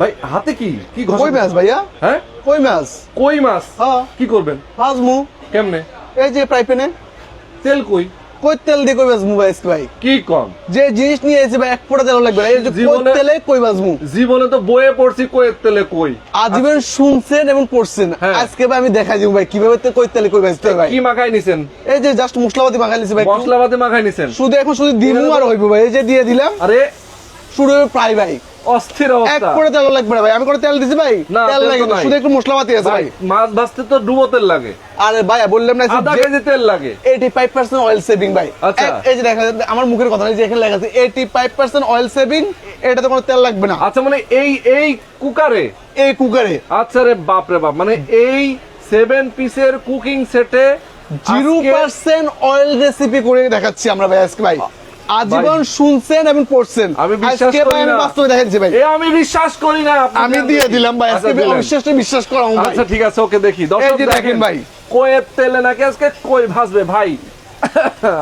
ভাই হাতে কি? কি কই মাছ ভাইয়া? হ্যাঁ? কই মাছ? কই মাছ? হ্যাঁ। কি করবেন? ভাজমু। কেমনে? এই যে প্রায় পেনে তেল কই? কই তেল দিয়ে কই ভাজমু ভাই ভাই? কি কম? যে জিনিস নিয়ে এসে ভাই এক ফোঁটা তেল লাগবে এই যে কই তেলে কই ভাজমু? জীবনে তো বয়ে পড়ছি কই তেলে কই। আজীবন শুনছেন এবং পড়ছেন। হ্যাঁ। আজকে ভাই আমি দেখাই দিব ভাই কীভাবে তে কই তেলে কই ভাজতে ভাই। কি মাখাই নিছেন? এই যে জাস্ট মশলাপাতি মাখাই লিছি ভাই। মশলাপাতি মাখাই নিছেন? শুধু এখন শুধু দিমু আর হইব ভাই এই যে দিয়ে দিলাম। আরে শুরু হবে প্রায় ভাই। অস্থির এক অবস্থা ফোঁটা তেল লাগবে না ভাই। আমি কোনো তেল দিছি ভাই? তেল লাগে না শুধু একটু মশলাপাতি আছে ভাই মাছ ভাজতে তো ডুবো তেল লাগে। আরে ভাই বললাম না আধা কেজি তেল লাগে। Eighty five percent oil saving ভাই। আচ্ছা। এক- এই যে দেখা আমার মুখের কথা যে এখানে লেখা আছে eighty five percent oil saving এটাতে কোনো তেল লাগবে না। আচ্ছা মানে এই এই কুকারে? এই কুকারে। আচ্ছা রে বাপ রে বাপ মানে এই সেভেন পিসের কুকিং সেটে জিরো পার্সেন্ট অয়েল রেসিপি করে দেখাচ্ছি আমরা ভাই আজকে ভাই। আজীবন শুনছেন এবং পড়ছেন আমি বিশ্বাস করি না। বাস্তবে দেখাচ্ছি ভাই এ আমি বিশ্বাস করি না আমি দিয়ে দিলাম ভাই আচ্ছা, আজকে দিলেন। অবিশ্বাসটা বিশ্বাস করা আচ্ছা ঠিক আছে ওকে দেখি দর্শক দেখেন ভাই। কোয়ের তেলে নাকি আজকে কই ভাসবে ভাই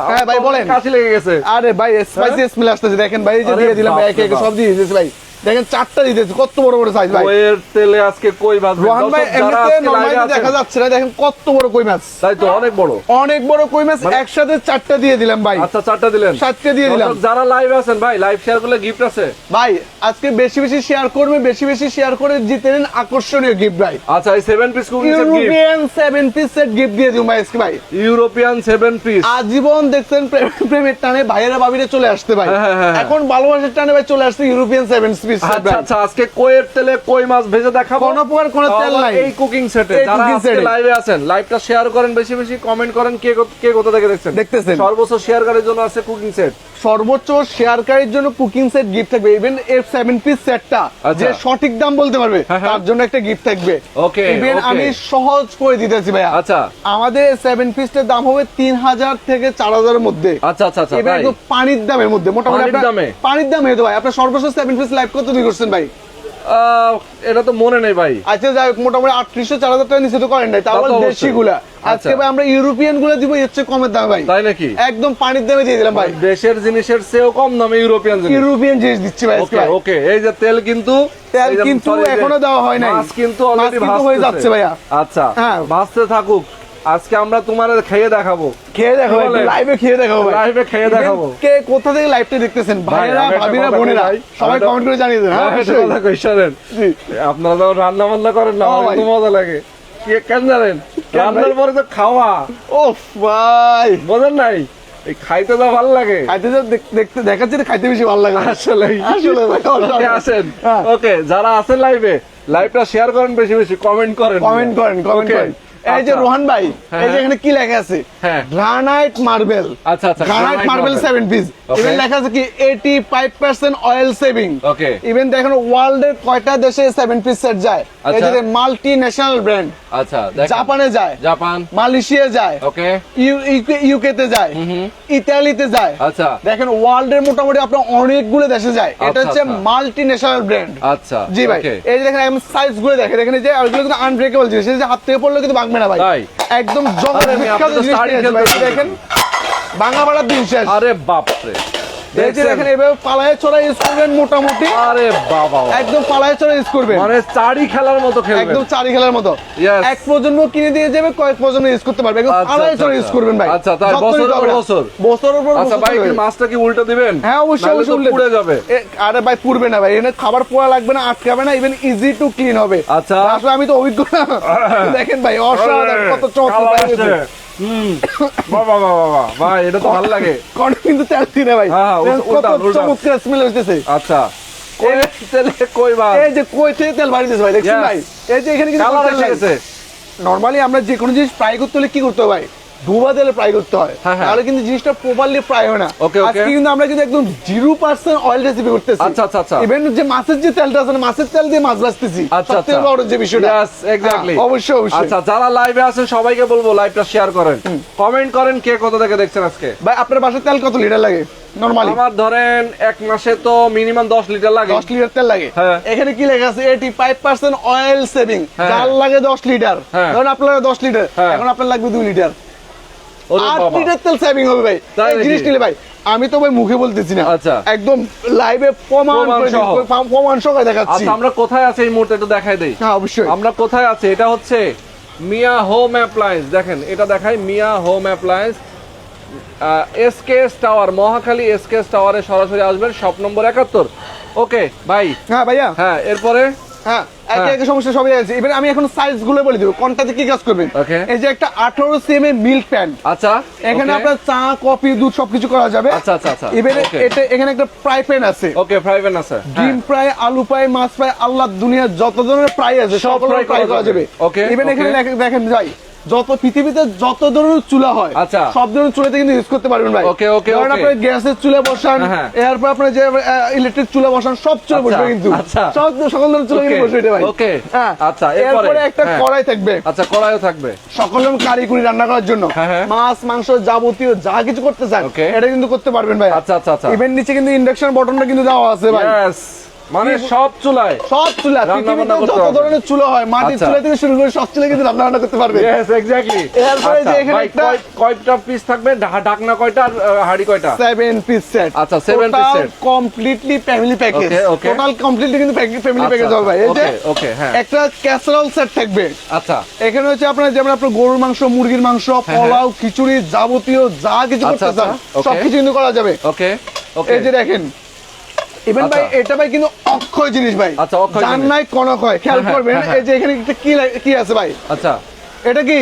হ্যাঁ, ভাই, বলেন। কাশি লেগে গেছে আরে ভাই স্পাইসি স্মেল আসতেছে দেখেন ভাই এই যে হ্যাঁ? দিয়ে দিলাম ভাই একে একে সব দিয়ে দিয়েছে ভাই দেখেন চারটা দিয়েছি কত বড় বড় সাইজ ভাই। কোয়ের তেলে আজকে কই রোহান ভাই এমনিতে নরমালি দেখা যাচ্ছে না দেখেন কত বড় কই মাছ। তাই তো অনেক বড়। অনেক বড় কই মাছ মানে- একসাথে চারটা দিয়ে দিলাম ভাই। আচ্ছা চারটা দিলেন। চারটে দিয়ে দিলাম। যারা লাইভ আছেন ভাই লাইভ শেয়ার করলে গিফট আছে। ভাই আজকে বেশি বেশি শেয়ার করবে বেশি বেশি শেয়ার করে জিতে নিন আকর্ষণীয় গিফট ভাই। আচ্ছা এই seven piece cooking set gift European seven piece set gift দিয়ে দিব ভাই আজকে ভাই। ইউরোপিয়ান সেভেন পিস আজীবন দেখছেন প্রেমের টানে ভাইয়েরা ভাবিরে চলে আসতে ভাই। হ্যাঁ, হ্যাঁ, হ্যাঁ। এখন ভালোবাসার টানে ভাই চলে আসছে ইউরোপিয়ান সেভেন পিস সেট আচ্ছা ভাই। আচ্ছা আজকে কোয়ের তেলে কই মাছ ভেজে দেখাবো? কোনো প্রকার কোনো তেল নাই। এই কুকিং সেটে যারা আজকে লাইভে আছেন লাইভটা শেয়ার করেন বেশি বেশি কমেন্ট করেন কে কে কোথা থেকে দেখছেন? দেখতেছেন। সর্বোচ্চ শেয়ারকারীর জন্য আছে কুকিং সেট সর্বোচ্চ শেয়ারকারীর জন্য কুকিং সেট গিফট থাকবে। ইভেন এফ সেভেন পিস সেটটা আচ্ছা। যে সঠিক দাম বলতে পারবে হ্যাঁ, হ্যাঁ। তার জন্য একটা গিফট থাকবে। ইভেন আমি সহজ করে দিতেছি ভাইয়া। আচ্ছা। আমাদের সেভেন পিসটার দাম হবে তিন হাজার থেকে চার হাজারের মধ্যে। আচ্ছা আচ্ছা আচ্ছা পানির দামের মধ্যে মোটামুটি পানির দামে? পানির দামে ভাই। আপনার সর্বশেষ সেভেন পিস লাইভ কত দিয়ে করছেন ভাই? এটা তো মনে নেই ভাই। আচ্ছা যাই হোক মোটামুটি আটত্রিশশো চার হাজার টাকা নিচে তো করেন নাই। তারপর দেশি গুলা আজকে। ভাই আমরা ইউরোপিয়ানগুলা দিব এর চেয়ে কমের দামে ভাই। তাই নাকি? একদম পানির দামে দিয়ে দিলাম ভাই। দেশের জিনিসের চেয়েও কম দামে ইউরোপিয়ান জিনিস। ইউরোপিয়ান জিনিস দিচ্ছি ভাই ওকে ওকে এই যে তেল কিন্তু তেল কিন্তু এখনও দেওয়া হয় নাই। মাছ কিন্তু অলরেডি হয়ে যাচ্ছে ভাইয়া। আচ্ছা হ্যাঁ। ভাজতে থাকুক। আজকে আমরা তোমার খেয়ে দেখাবো। খেয়ে দেখো ভাই লাইভে খেয়ে দেখো ভাই। Live খেয়ে দেখাবো। কে কোথা থেকে লাইভটা দেখতেছেন? একটা ভাবিরা বোনেরা সবাই কমেন্ট করে জানিয়ে দেন হ্যাঁ হ্যাঁ, কথা কই, শোনেন। জি। আপনারা তো রান্না বান্না করেন না আমার। মজা লাগে। কি কেন জানেন? রান্নার পরে তো খাওয়া। ভাই। বোঝেন নাই? এই খাইতে তো ভালো লাগে। খাইতে যা দেখতে দেখাচ্ছে খাইতে বেশি ভালো লাগে। আসলে। আসলে ওকে আসেন হ্যাঁ। ওকে যারা আছেন লাইভে লাইভটা শেয়ার করেন বেশি বেশি কমেন্ট করেন। কমেন্ট করেন কমেন্ট করেন। এই যে আচ্ছা। রোহান ভাই এই যে হ্যাঁ। এখানে কি লেখা আছে। গ্রানাইট মার্বেল আচ্ছা, আচ্ছা, granite marble marble। Seven piece Okay. Even লেখা আছে কি eighty five percent oil saving okay even দেখেন ওয়ার্ল্ডের কয়টা দেশে সেভেন পিস সেট যায়। এই আচ্ছা। যে মাল্টি ন্যাশনাল ব্র্যান্ড আচ্ছা জাপানে যায়। জাপান। মালয়েশিয়া যায়। ওকে ইউকে তে যায়। ইতালিতে যায়। আচ্ছা। দেখেন ওয়ার্ল্ড এর মোটামুটি আপনার অনেকগুলো দেশে যায়। এটা আচ্ছা, হচ্ছে আচ্ছা। মাল্টি ন্যাশনাল ব্র্যান্ড আচ্ছা জি ভাই। এই যে দেখেন একদম সাইজগুলো দেখেন এখানে যে কিন্তু আনব্রেকেবল জিনিস। যে হাত থেকে পড়লে কিন্তু ভাঙবে না ভাই। একদম আরে বিখ্যাত জিনিস starting ভাই। দেখেন ভাঙা পাড়ার দিন শেষ। আরে বাপ রে এই যে দেখেন এভাবে পালায় চড়া ইউজ করবেন মোটামুটি। আরে বাবা একদম পালায় চড়া ইউজ করবেন। মানে চারি খেলার মতো খেলবেন। একদম চারি খেলার মতো। এক প্রজন্ম কিনে দিয়ে যাবে কয়েক প্রজন্ম ইউজ করতে পারবে। একদম পালায় ইউজ। করবেন ভাই। আচ্ছা, তাই যত্ন বছরের নিতে হবে পর না। বছর? পর আচ্ছা ভাই কি মাছটা কি উল্টে দিবেন? হ্যাঁ অবশ্যই পুড়ে যাবে। আরে ভাই পুড়বে না ভাই। এখানে খাবার পোড়া লাগবে না আটকাবে না ইভেন ইজি টু ক্লিন হবে। আচ্ছা। আসলে আমি তো অভিজ্ঞ না। দেখেন ভাই অসাধারণ কত চমৎকার এটা তো ভালো লাগে। কিন্তু তেল ভাই। হ্যাঁ, হ্যাঁ, দেখেন উল্টা- কত চমৎকার স্মেল হইতেছে। আচ্ছা। কই? তেলে কই বা? এই যে কই থেকে তেল দিছে ভাই দেখছেন ভাই? এই যে এখানে কিন্তু কালার তেল এসে গেছে। নরমালি আমরা যে কোনো জিনিস ফ্রাই করতে হলে কি করতে হয় ভাই? তেলে ফ্রাই করতে হয়। হ্যাঁ, হ্যাঁ। তাহলে কিন্তু জিনিসটা প্রপারলি ফ্রাই হয় না. আজকে কিন্তু আমরা কিন্তু একদম জিরো পার্সেন্ট অয়েল রেসিপি করতেছি। আচ্ছা, আচ্ছা, আচ্ছা। ইভেন যে মাছের যে তেলটা আছে মাছের তেল দিয়ে মাছ ভাজতেছি আচ্ছা সবথেকে আচ্ছা। বড় যে বিষয়টা। Exactly. হ্যাঁ, অবশ্যই অবশ্যই। আচ্ছা যারা লাইভে আছেন সবাইকে বলব লাইভটা শেয়ার করেন। কমেন্ট করেন কে থেকে দেখছেন আজকে। ভাই আপনার বাসায় তেল কত লিটার লাগে? নরমালি আমার ধরেন এক মাসে তো মিনিমাম দশ লিটার লাগে। দশ লিটার তেল লাগে। হ্যাঁ। এখানে কি লেখা আছে? Eighty five percent oil saving হ্যাঁ। যার লাগে দশ লিটার হ্যাঁ। ধরুন আপনার দশ লিটার হ্যাঁ। এখন আপনার লাগবে দুই লিটার ওরে আট লিটার তেল সেভিং হবে ভাই। এই জিনিস নিলে ভাই আমি তো ভাই মুখে বলতেছি না। আচ্ছা। একদম লাইভে প্রমাণ সহ। দেখাচ্ছি। আচ্ছা আমরা কোথায় আছি এই মুহূর্তে একটু দেখাই দেই? হ্যাঁ অবশ্যই। আমরা কোথায় আছি? এটা হচ্ছে মিয়া হোম অ্যাপ্লায়েন্স দেখেন এটা দেখাই Miya home appliance SKS tower Mohakhali SKS টাওয়ারে সরাসরি আসবেন শপ নম্বর একাত্তর। ওকে ভাই। হ্যাঁ ভাইয়া। হ্যাঁ এরপরে? হ্যাঁ একে হ্যাঁ। একে সমস্যা সবই আছে। এবার আমি এখন সাইজগুলো বলে দিব। কোনটাতে কি কাজ করবেন? এই যে একটা আঠারো সিএম এর মিল্ক প্যান্ট আচ্ছা এখানে আপনার চা কফি দুধ সবকিছু করা যাবে। আচ্ছা, আচ্ছা, আচ্ছা। এবারে এটা এখানে একটা ফ্রাই প্যান আছে। ওকে প্রাইভেট আছে ডিম ফ্রাই আলু ফ্রাই মাছ ফ্রাই আল্লাহ দুনিয়ার যত ধরনের ফ্রাই আছে সব ফ্রাই করা যাবে। ওকে এখানে দেখেন যাই। যত পৃথিবীতে যত ধরনের চুলা হয় আচ্ছা। সব ধরনের চুলাতে কিন্তু ইউজ করতে পারবেন ভাই okay, ধরেন okay. আপনার গ্যাসের চুলা বসান হ্যাঁ। এরপর আপনার যে ইলেকট্রিক চুলা বসান সব চুলা আচ্ছা, বসবে কিন্তু আচ্ছা। সব সকল ধরনের চুলা কিন্তু বসবে ভাই okay. হ্যাঁ আচ্ছা, এরপরে? একটা হ্যাঁ। কড়াই থাকবে আচ্ছা কড়াইও থাকবে সকল কারিগরি রান্না করার জন্য হ্যাঁ, হ্যাঁ। মাছ মাংস যাবতীয় যা কিছু করতে চান. এটা কিন্তু করতে পারবেন ভাই আচ্ছা, আচ্ছা, আচ্ছা। ইভেন নিচে কিন্তু ইন্ডাকশন বটনটা কিন্তু দেওয়া আছে ভাই মানে সব চুলায়। সব চুলা পৃথিবীতে যত ধরনের চুলা হয় মাটির আচ্ছা। চুলা থেকে শুরু করে সব চুলা কিন্তু রান্না বান্না করতে পারবে। ইয়েস এক্স্যাক্টলি এরপরে যে এখানে একটা- কয়টা পিস থাকবে? ঢাকনা কয়টা আর হাঁড়ি কয়টা? সেভেন পিস সেট আচ্ছা, seven piece set। Completely family package. Total completely কিন্তু ফ্যামিলি আচ্ছা, প্যাকেজ হবে ভাই। এই যে okay, okay, হ্যাঁ। একটা ক্যাসারোল সেট থাকবে। আচ্ছা। এখানে হচ্ছে আপনার যেমন আপনার গরুর মাংস মুরগির মাংস পোলাও খিচুড়ি যাবতীয় যা কিছু হ্যাঁ, আচ্ছা, করতে চান আচ্ছা। সবকিছু কিন্তু করা যাবে। ওকে ওকে এই যে দেখেন ইভেন ভাই আচ্ছা। এটা ভাই কিন্তু অক্ষয় জিনিস ভাই। আচ্ছা, অক্ষয় জান নাই কনক হয় খেয়াল হ্যাঁ, করবেন হ্যাঁ, হ্যাঁ। এই যে এখানে কি কি আছে ভাই? আচ্ছা। এটা কি?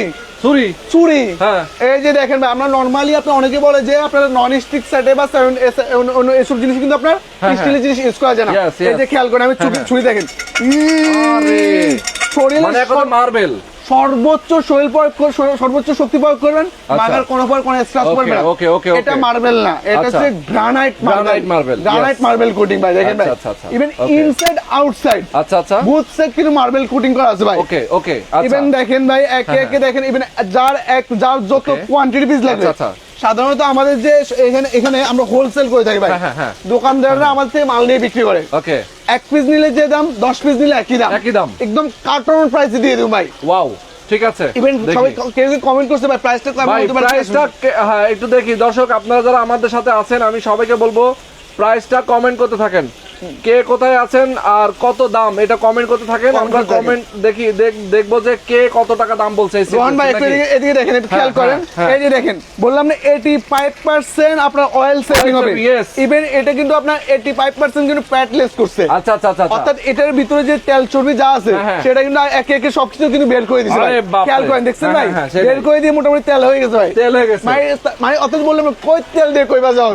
চুরি হ্যাঁ। এই যে দেখেন ভাই আমরা নরমালি আপনি অনেকে বলে যে আপনার নন স্টিক সেটে বা এসব জিনিস কিন্তু আপনার হ্যাঁ, স্টিলের জিনিস ইউজ করা যায় না। এই যে খেয়াল করেন আমি চুরি হ্যাঁ, দেখেন। শরীরে মার্বেল সর্বোচ্চ শৈল প্রয়োগ করে সর্বোচ্চ শক্তি প্রয়োগ করবেন? মার্বেল কোনো পর কোনো স্ক্র্যাচ করবে না। ওকে okay. এটা মার্বেল না। এটা আচ্ছা। হচ্ছে granite granite marble granite marble coating ভাই দেখেন ভাই। আচ্ছা, আচ্ছা, इवन ইভেন ইনসাইড আউটসাইড আচ্ছা আচ্ছা। বুথ সাইড কিন্তু মার্বেল কোটিং করা আছে ভাই। ওকে ওকে আচ্ছা। ইভেন দেখেন ভাই একে হ্যাঁ, একে দেখেন ইভেন যার এক যার যত কোয়ান্টিটি পিস লাগবে। আচ্ছা, আচ্ছা। সাধারণত আমাদের যে এখানে এখানে আমরা হোলসেল করে থাকি ভাই। হ্যাঁ, হ্যাঁ, হ্যাঁ। দোকানদাররা আমাদের থেকে মাল নিয়ে বিক্রি করে। ওকে এক পিস নিলে যে দাম দশ পিস নিলে একই দাম। একই দাম। একদম কার্টন প্রাইসে দিয়ে দেবো ভাই। ওয়াও ঠিক আছে। ইভেন সবাই কেউ কমেন্ট করতে ভাই প্রাইসটা কেমন প্রাইসটা হ্যাঁ একটু দেখি। দর্শক আপনারা যারা আমাদের সাথে আছেন আমি সবাইকে বলব প্রাইসটা কমেন্ট করতে থাকেন। কে কোথায় আছেন আর কত দাম? এটা কমেন্ট করতে থাকেন আমরা কমেন্ট দেখি দেখব যে কে কত টাকা দাম বলছে রোহন ভাই একটু এদিকে দেখেন একটু খেয়াল হ্যাঁ, করেন। হ্যাঁ, এই যে দেখেন বললাম না এইটি ফাইভ পার্সেন্ট আপনার অয়েল সেভিং হবে। ইভেন এটা কিন্তু আপনার এইটি ফাইভ পার্সেন্ট কিন্তু ফ্যাট লেস করছে। আচ্ছা আচ্ছা আচ্ছা আচ্ছা। অর্থাৎ এটার ভিতরে যে তেল চর্বি যা আছে হ্যাঁ, হ্যাঁ। সেটা কিন্তু একে একে সবকিছু কিন্তু বের করে দিচ্ছে ভাই। খেয়াল করেন দেখছেন হ্যাঁ, ভাই? হ্যাঁ, বের করে দিয়ে মোটামুটি তেল হয়ে গেছে ভাই। তেল হয়ে গেছে। মানে অর্থাৎ বললাম কই তেল দিয়ে কইবা যাও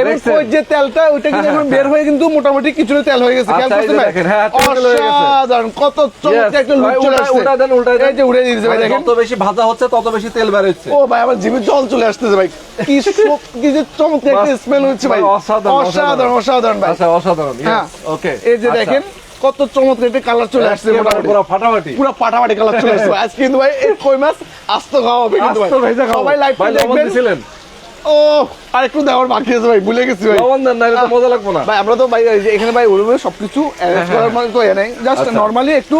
এবং কই যে তেলটা ওইটা কিন্তু হ্যাঁ, এখন হ্যাঁ, বের হয়ে কিন্তু মোটামুটি কিছুটা তেল হয়ে গেছে খেয়াল আচ্ছা, যে দেখেন, হ্যাঁ, হয়ে। অসাধারণ কত চমৎকার একটা লুক চলে আসছে। উল্টা দেন, উল্টা। এই যে উড়ে দিয়েছে ভাই দেখেন। যত বেশি ভাজা হচ্ছে তত বেশি তেল বের হচ্ছে। ও ভাই আমার জিভে জল চলে আসতেছে ভাই। কি কি যে চমৎকার একটা স্মেল হচ্ছে ভাই। অসাধারণ, অসাধারণ অসাধারণ। ভাই। আচ্ছা অসাধারণ হ্যাঁ। ওকে এই যে দেখেন কত চমৎকার একটা কালার চলে আসছে মোটামুটি। পুরো ফাটাফাটি। পুরো পাটাপাটি কালার চলে আসছে। আজকে কিন্তু ভাই এই কই মাছ? আস্ত খাওয়া হবে কিন্তু ভাই। সবাই লাইভ দেখবেন। ও আর একটু দেওয়ার বাকি আছে ভাই ভুলে গেছি ভাই। লবণ দেন না এটা মজা লাগবে না। ভাই আমরা তো ভাই এখানে ভাই ওরকম সবকিছু অ্যারেঞ্জ করার মানে তো নাই। জাস্ট আচ্ছা। নরমালি একটু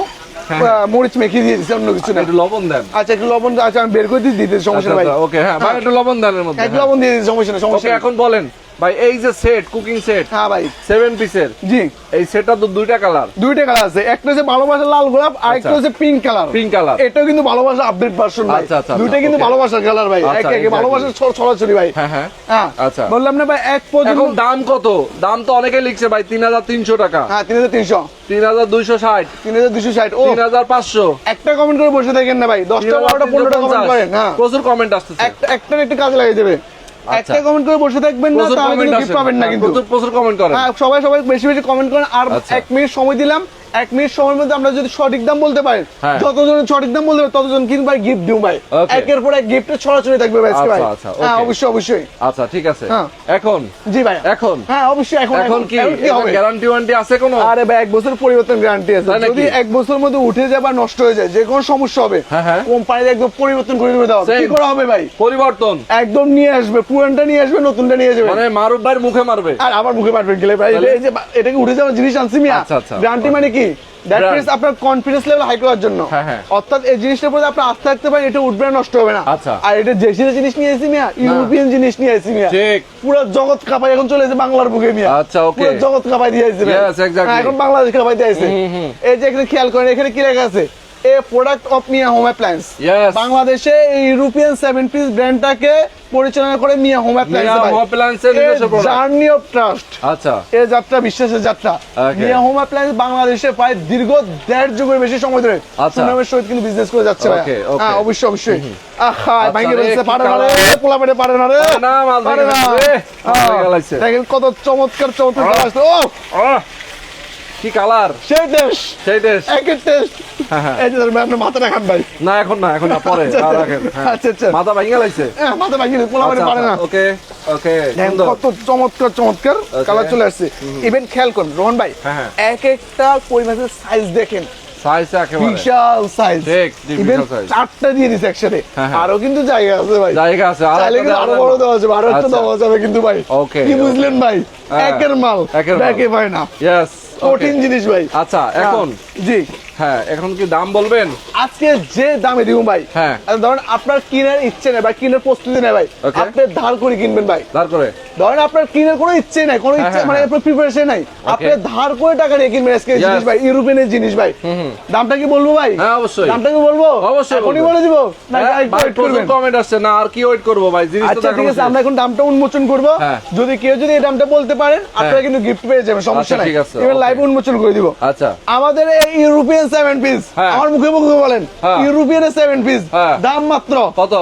হ্যাঁ, মরিচ মেখে দিয়ে দিছি অন্য কিছু না। একটু লবণ দেন। আচ্ছা একটু লবণ আচ্ছা আমি বের করে দিয়ে দিতে সমস্যা আচ্ছা ভাই। আচ্ছা, ওকে হ্যাঁ ভাই একটু লবণ দেন এর মধ্যে একটু লবণ দিয়ে দিতে সমস্যা না সমস্যা এখন বলেন। ভাই এই যে সেট কুকিং সেট হ্যাঁ ভাই। সেভেন পিসের জি। এই সেটটা তো দুইটা কালার দুইটা কালার আছে। একটা হচ্ছে ভালোবাসার লাল গোলাপ আর একটা আচ্ছা। হচ্ছে পিঙ্ক কালার Pink color। এটাও কিন্তু ভালোবাসার আপডেট ভার্সন ভাই। আচ্ছা, আচ্ছা, দুইটা আচ্ছা, কিন্তু ভালোবাসার কালার ভাই। আচ্ছা, একে একে ভালোবাসার ছড়াছড়ি ভাই। হ্যাঁ হ্যাঁ। হ্যাঁ। আচ্ছা। বললাম না ভাই এক পর্যন্ত দাম কত? দাম তো অনেকে লিখছে ভাই তিন হাজার তিনশো টাকা। হ্যাঁ তিন হাজার তিনশো। তিন হাজার দুইশো ষাট। তিন হাজার দুশো ষাট। ও। তিন হাজার পাঁচশো। একটা কমেন্ট করে বসে থাকেন না ভাই। দশটা বারোটা পনেরোটা কমেন্ট করেন হ্যাঁ। প্রচুর কমেন্ট একটা একটা একটা কাজে লাগিয়ে দেবে। একটা কমেন্ট করে বসে থাকবেন না তাহলে কিন্তু গিফট পাবেন না কিন্তু। প্রচুর প্রচুর কমেন্ট করেন। হ্যাঁ সবাই সবাই বেশি বেশি কমেন্ট করেন। আর আচ্ছা। এক মিনিট সময় দিলাম। এক মিনিট সময়ের মধ্যে আমরা যদি সঠিক দাম বলতে পারি হ্যাঁ। যতজন সঠিক দাম বলতে পারে ততজন কিন্তু ভাই গিফট দিও ভাই। একের পর এক গিফটের ছড়াছড়ি থাকবে ভাই ভাই। আচ্ছা, আচ্ছা, হ্যাঁ অবশ্যই অবশ্যই। আচ্ছা ঠিক আছে। হ্যাঁ। এখন? জি ভাই। এখন? হ্যাঁ অবশ্যই এখন এখন। কি? গ্যারান্টি ওয়ারেন্টি আছে কোনো? আরে ভাই এক বছর পরিবর্তন গ্যারান্টি আছে। যদি এক বছরের মধ্যে উঠে যায় বা নষ্ট হয়ে যায় যে কোনো সমস্যা হবে। হ্যাঁ, হ্যাঁ। কোম্পানি একদম পরিবর্তন করে দেবে দাও। কি করা হবে ভাই? পরিবর্তন? একদম নিয়ে আসবে পুরানটা নিয়ে আসবে নতুনটা নিয়ে যাবে মানে মারুফ ভাইয়ের মুখে মারবে? আর আমার মুখে মারবে গেলে ভাই? এই এটা কি উঠে যাওয়ার জিনিস আনছি মিয়া। আচ্ছা, আচ্ছা। গ্যারান্টি মানে কি? That Brand। মিন্স আপনার কনফিডেন্স লেভেল হাই করার জন্য। হ্যাঁ, হ্যাঁ। অর্থাৎ এই জিনিসটার আপনি আস্থা রাখতে পারেন এটা উঠবে নষ্ট হবে না। আচ্ছা। আর এটা দেশের জিনিস নিয়ে মিয়া ইউরোপিয়ান জিনিস নিয়ে মিয়া। ঠিক। পুরো জগৎ কাপাই এখন চলে এসে বাংলার বুকে মিয়া। আচ্ছা, ওকে পুরো জগৎ কাপাই দিয়ে এসে এখন বাংলাদেশ কাঁপাই দিয়ে হুম। এই যে এখানে খেয়াল করেন এখানে কি লেখা আছে? A product of Miya home appliance বাংলাদেশে ইউরোপিয়ান সেভেন পিস ব্র্যান্ডটাকে পরিচালনা করে Miya home product। Journey of trust আচ্ছা। এ যাত্রা বিশ্বাসের যাত্রা। মিয়া হোম অ্যাপ্লায়েন্স বাংলাদেশে প্রায় দীর্ঘ দেড় যুগের বেশি সময় ধরে আচ্ছা। সুনামের সহিত কিন্তু বিজনেস করে যাচ্ছে. হ্যাঁ অবশ্যই অবশ্যই। আহা আচ্ছা বলছে পারে না রে পোলা পেটে পারে না রে। না। মাছ হ্যাঁ। দেখেন কত চমৎকার চমৎকার আসছে। ও কি কালার? সেই টেস্ট সেই টেস্ট একের টেস্ট হ্যাঁ, হ্যাঁ। এই যে আপনি মাথা রাখান ভাই। না এখন না এখন না পরে। আচ্ছা, আচ্ছা। রাখেন হ্যাঁ। আচ্ছা, আচ্ছা। মাথা ভেঙে লাইছে? হ্যাঁ মাথা ভাঙিয়ে পোলা পেটে পারে না। ওকে ওকে দেখেন সুন্দর কত চমৎকার চমৎকার কালার চলে আসছে। ইভেন খেয়াল করুন রোহন ভাই। এক একটা কই মাছের সাইজ দেখেন। সাইজ একেবারে। বিশাল সাইজ ঠিক, বিশাল size। চারটা দিয়ে দিছে একসাথে। আরও কিন্তু জায়গা আছে ভাই। জায়গা আছে আর বড় দেওয়া যাবে আরও একটা আচ্ছা। দেওয়া যাবে কিন্তু ভাই। Okay, কি বুঝলেন ভাই? একের মাল একের মাল। ব্যাকে পায় না। কঠিন জিনিস ভাই। আচ্ছা এখন? জি। হ্যাঁ এখন কি দাম বলবেন? আজকে যে দামে দিব ভাই। হ্যাঁ। ধরেন আপনার কিনার ইচ্ছে নেই কিনার প্রস্তুতি নেই ভাই। আপনি ধার করে কিনবেন ভাই। দাঁড় করে? ধরেন আপনার কিনার কোনো ইচ্ছে নাই কোনো হ্যাঁ, ইচ্ছে হ্যাঁ, মানে হ্যাঁ। আপনার প্রিপারেশন নাই। আপনি ধার করে টাকা দিয়ে কিনবেন আজকে জিনিস ভাই ইউরোপিয়ানের জিনিস ভাই। দামটা কি বলব ভাই? হ্যাঁ, অবশ্যই। দামটা কি বলব? অবশ্যই এখনই বলে দিব। না করবেন? কমেন্ট আসছে। না আর কি ওয়েট করব ভাই? জিনিস তো আচ্ছা ঠিক আছে আমরা এখন দামটা উন্মোচন করব। যদি কেউ যদি এই দামটা বলতে পারেন আপনারা কিন্তু গিফট পেয়ে যাবেন সমস্যা আচ্ছা, নাই। ঠিক আছে, এবার লাইভ উন্মোচন করে দিব। আচ্ছা। আমাদের এই ইউরোপিয়ান সেভেন পিস হ্যাঁ। আমার মুখে মুখে বলেন হ্যাঁ। ইউরোপিয়ানের সেভেন পিস হ্যাঁ। দাম মাত্র। কত?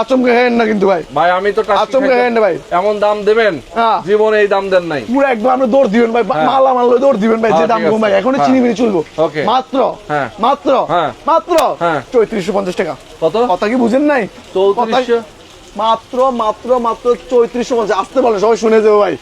আচমকে হেন না কিন্তু ভাই। ভাই আমি তো আচমকা হেন না ভাই। এমন দাম দেবেন? হ্যাঁ। জীবনে এই দাম দেন নাই। পুরো একদম আপনি দৌড় দিবেন ভাই। হ্যাঁ। মালা দৌড় দিবেন ভাই যে হ্যাঁ, দাম কম ভাই। এখনই হ্যাঁ। চিনি মিনি চলবো মাত্র। হ্যাঁ। মাত্র। হ্যাঁ। মাত্র। হ্যাঁ। চৌত্রিশশো পঞ্চাশ টাকা। কত? কথা কি বুঝেন নাই? চৌত্রিশশো? মাত্র মাত্র মাত্র চৌত্রিশশো পঞ্চাশ। আসতে বলে সবাই শুনে যাব ভাই।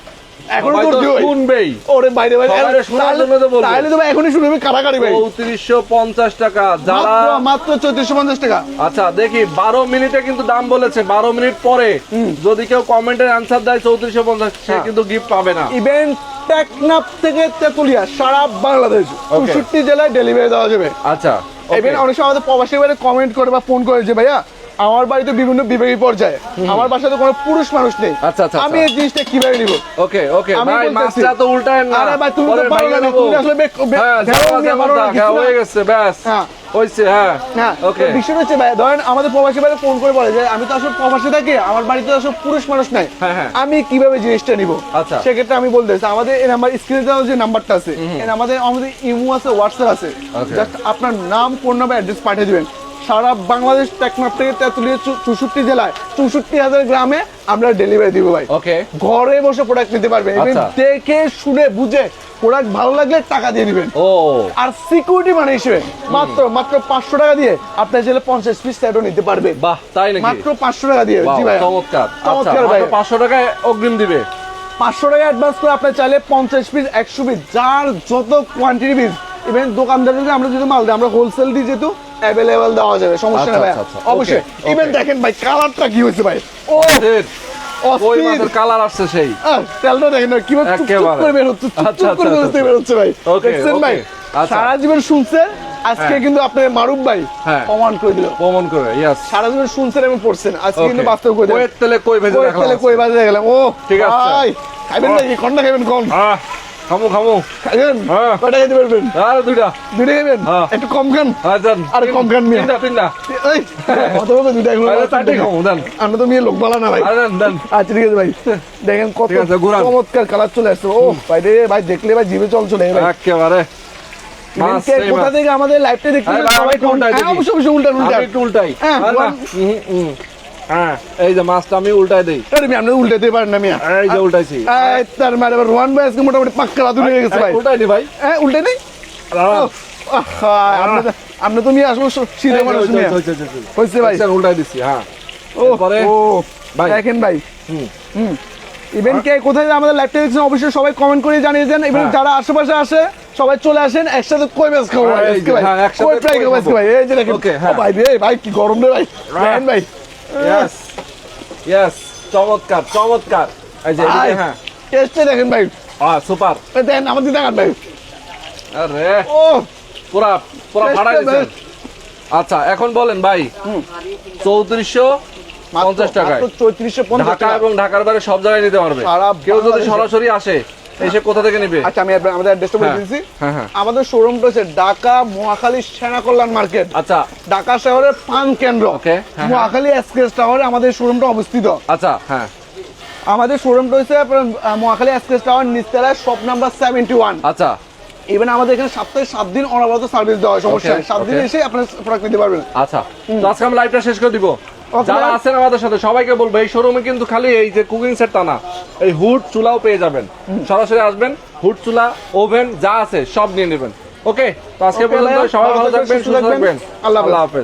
এখনও তো শুনবেই। ওরে বাইরে শোনার তাহলে- তো এখনই শুনবে কারাকারি ভাই। চৌত্রিশশো পঞ্চাশ টাকা যারা মাত্র চৌত্রিশশো পঞ্চাশ টাকা। আচ্ছা দেখি বারো মিনিটে কিন্তু দাম বলেছে বারো মিনিট পরে। যদি কেউ কমেন্টের অ্যান্সার দেয় চৌত্রিশশো পঞ্চাশ সে হ্যাঁ। কিন্তু গিফট পাবে না। ইভেন্ট টেকনাফ থেকে তেতুলিয়া সারা বাংলাদেশ চৌষট্টি জেলায় ডেলিভারি দেওয়া যাবে। আচ্ছা. ইভেন অনেক সময় আমাদের প্রবাসী বাইরে কমেন্ট করে বা ফোন করে যে ভাইয়া আমার বাড়িতে বিভিন্ন বিবেকী পর্যায়ে। আমার বাসাতে কোনো পুরুষ মানুষ নেই। আচ্ছা, আচ্ছা, আমি আচ্ছা। এই জিনিসটা কীভাবে নিব? ওকে ওকে। ভাই মাছটা তো উল্টায় না। আরে ভাই, তুমি তো পরে না, তুমি আসলে হ্যাঁ হ্যাঁ। হয়ে গেছে ব্যাস। হ্যাঁ। হয়েছে হ্যাঁ। ওকে। বিষয়টা হচ্ছে ভাই ধরেন আমাদের প্রবাসী বাইরে ফোন করে বলে যে আমি তো আসলে প্রবাসী থাকি আমার বাড়িতে তো আসলে পুরুষ মানুষ নাই। হ্যাঁ, হ্যাঁ। আমি কীভাবে জিনিসটা নিব? আচ্ছা। সেক্ষেত্রে আমি বলতেছি আমাদের এই নাম্বার স্ক্রিনে দেওয়া যে নাম্বারটা আছে আমাদের আমাদের ইমো আছে হোয়াটসঅ্যাপ আছে। জাস্ট আপনার নাম ফোন নাম্বার অ্যাড্রেস পাঠিয়ে দিবেন। সারা বাংলাদেশ টেকনাফ থেকে তেঁতুলিয়া চৌষট্টি জেলায় চৌষট্টি হাজার গ্রামে আমরা ডেলিভারি দিব ভাই। ওকে ঘরে বসে প্রোডাক্ট নিতে পারবেন এবং আচ্ছা। দেখে শুনে বুঝে প্রোডাক্ট ভালো লাগলে টাকা দিয়ে দিবেন। ও। আর সিকিউরিটি মানে হিসেবে মাত্র মাত্র পাঁচশো টাকা দিয়ে আপনার জেলে পঞ্চাশ পিস সেটও নিতে পারবে। বাহ তাই নাকি? মাত্র পাঁচশো টাকা দিয়ে জি ভাই। চমৎকার। আচ্ছা চমৎকার ভাই। পাঁচশো টাকায় অগ্রিম দিবে। পাঁচশো টাকা অ্যাডভান্স করে আপনার চাইলে পঞ্চাশ পিস একশো পিস যার যত কোয়ান্টিটি পিস ইভেন দোকানদারকে আমরা যদি মাল দিই আমরা হোলসেল দিই যেহেতু অ্যাভেলেবেল দেওয়া যাবে সমস্যা আচ্ছা, নেই ভাই আচ্ছা, আচ্ছা। অবশ্যই। ইভেন দেখেন ভাই কালারটা কি হয়েছে ভাই? ও ওই অস্থির। কালার আসছে সেই। আহ, তেলটা দেখেন না কীভাবে চুপ চুপ করে বের হচ্ছে চুপ করে বেরোতে। বের হচ্ছে ভাই। দেখছেন ভাই। সারা জীবন শুনছেন আজকে হ্যাঁ। কিন্তু আপনার মারুফ ভাই হ্যাঁ। প্রমাণ করে দিল। প্রমাণ করে ইয়াস সারা জীবন শুনছেন এবং পড়ছেন আজকে কিন্তু বাস্তব করে দিল তেলে কই ভেজে রাখলাম তেলে কই বাজে গেলাম ও ঠিক আছে। খাইবেন। নাকি? কোনটা খাইবেন কোন? খামু খামু। খাইবেন? হ্যাঁ। কয়টা খেতে পারবেন? আর দুইটা। দুইটা খাইবেন হ্যাঁ। একটু কম খান। হ্যাঁ দেন। আরে কম খান মিয়া। তিনটা তিনটা। এই কত হবে দুইটা এগুলো আরে চারটে খামু দেন। আমরা তো মেয়ে লোক বলা না ভাই। আরে দেন দেন। আচ্ছা ঠিক আছে ভাই। দেখেন কত। চমৎকার কালার চলে আসছে। ও ভাই রে ভাই দেখলে ভাই জিভে চলে যায় ভাই। একেবারে। কোথা থেকে আমাদের লাইভটা দেখতে হ্যাঁ, অবশ্যই আমি একটু উল্টাই। হ্যাঁ, হ্যাঁ এই যে মাছটা আমি উল্টাই দেই। আরে আমি আপনি উল্টাতে পারেন না মিয়া। এই যে উল্টাইছি। এই তার মানে রোহান ভাই আজকে মোটামুটি পাক্কা রাত হয়ে গেছে ভাই। উল্টাই দি ভাই। হ্যাঁ উল্টে নেই আপনি তো- মিয়া আসলে সিধে মানুষ মিয়া। হইছে, ভাই। উল্টাই দিছি হ্যাঁ। ও ও ভাই। দেখেন ভাই। হুম। হুম। ইভেন কে কোথায় আমাদের ল্যাপটপ দেখছেন অবশ্যই সবাই কমেন্ট করে জানিয়ে দেন। ইভেন হ্যাঁ। যারা আশেপাশে আসে সবাই চলে আসেন একসাথে কই মাছ খাব ভাই? হ্যাঁ, কই ফ্রাই খাব ভাই? এই যে দেখেন। হ্যাঁ। ভাই ভাই কি গরম রে ভাই। ভাই। ইয়েস ইয়েস চমৎকার চমৎকার। এই যে হ্যাঁ। টেস্টে দেখেন ভাই। সুপার। দেখেন আমাদের দেখান ভাই। আরে। ও। পুরা পুরা ভাড়া best। আচ্ছা এখন বলেন ভাই। চৌত্রিশশো পঞ্চাশ টাকায়। চৌত্রিশশো ঢাকা এবং ঢাকার বাইরে সব জায়গায় নিতে পারবে। কেউ যদি সরাসরি আসে এসে কোথা থেকে নিবে? আচ্ছা আমি আমাদের অ্যাড্রেসটা বলে হ্যাঁ, দিচ্ছি হ্যাঁ, হ্যাঁ। আমাদের শোরুমটা হচ্ছে ঢাকা মহাখালী সেনা কল্যাণ মার্কেট। আচ্ছা। ঢাকা শহরের পান কেন্দ্র। মহাখালী এক্সপ্রেস টাওয়ারে আমাদের শোরুমটা অবস্থিত। আচ্ছা হ্যাঁ। আমাদের শোরুমটা হচ্ছে মহাখালী এক্সপ্রেস টাওয়ার নিচতলায় শপ নাম্বার সেভেন্টি ওয়ান আচ্ছা। ইভেন আমাদের এখানে সপ্তাহে সাত দিন অনবরত সার্ভিস দেওয়া হয় সমস্যা সাত দিন এসে আপনার প্রোডাক্ট নিতে পারবেন। আচ্ছা। তো আজকে আমি লাইভটা শেষ করে দিব। যারা আছেন আমাদের সাথে সবাইকে বলব এই শোরুমে কিন্তু খালি এই যে কুকিং সেট তা না এই হুড চুলাও পেয়ে যাবেন। সরাসরি আসবেন হুড চুলা ওভেন যা আছে সব নিয়ে নেবেন। ওকে তো আজকে পর্যন্ত সবাই ভালো থাকবেন, থাকবেন সুস্থ থাকবেন। আল্লাহ হাফেজ।